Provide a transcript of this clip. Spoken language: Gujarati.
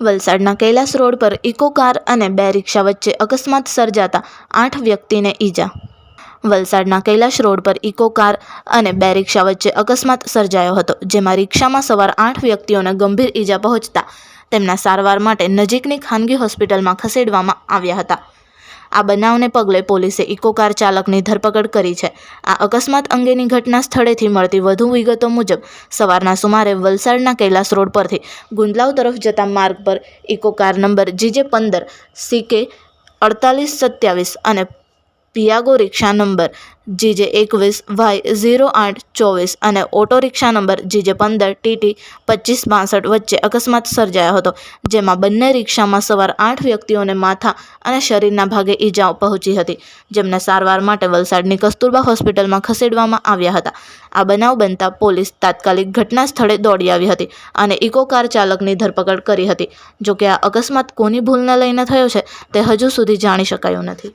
વલસાડના કૈલાસ રોડ પર ઇકો કાર અને બે રિક્ષા વચ્ચે અકસ્માત સર્જાતા આઠ વ્યક્તિને ઈજા. વલસાડના કૈલાશ રોડ પર ઇકો કાર અને બે રિક્ષા વચ્ચે અકસ્માત સર્જાયો હતો, જેમાં રિક્ષામાં સવાર આઠ વ્યક્તિઓને ગંભીર ઈજા પહોંચતા તેમના સારવાર માટે નજીકની ખાનગી હોસ્પિટલમાં ખસેડવામાં આવ્યા હતા. આ બનાવને પગલે પોલીસે ઇકો કાર ચાલકની ધરપકડ કરી છે. આ અકસ્માત અંગેની ઘટના સ્થળેથી મળતી વધુ વિગતો મુજબ, સવારના સુમારે વલસાડના કૈલાસ રોડ પરથી ગુંદલાવ તરફ જતા માર્ગ પર ઇકો કાર નંબર જીજે પંદર, સીકે અડતાલીસ સત્યાવીસ અને પિયાગો રિક્ષા નંબર જીજે એકવીસ, વાય ઝીરો આઠ ચોવીસ અને ઓટો રિક્ષા નંબર જીજે પંદર ટીટી પચીસ બાસઠ વચ્ચે અકસ્માત સર્જાયો હતો, જેમાં બંને રિક્ષામાં સવાર આઠ વ્યક્તિઓને માથા અને શરીરના ભાગે ઈજાઓ પહોંચી હતી, જેમને સારવાર માટે વલસાડની કસ્તુરબા હોસ્પિટલમાં ખસેડવામાં આવ્યા હતા. આ બનાવ બનતા પોલીસ તાત્કાલિક ઘટના સ્થળે દોડી આવી હતી અને ઇકો કાર ચાલકની ધરપકડ કરી હતી. જોકે આ અકસ્માત કોની ભૂલને લઈને થયો છે, તે હજુ સુધી જાણી શકાયું નથી.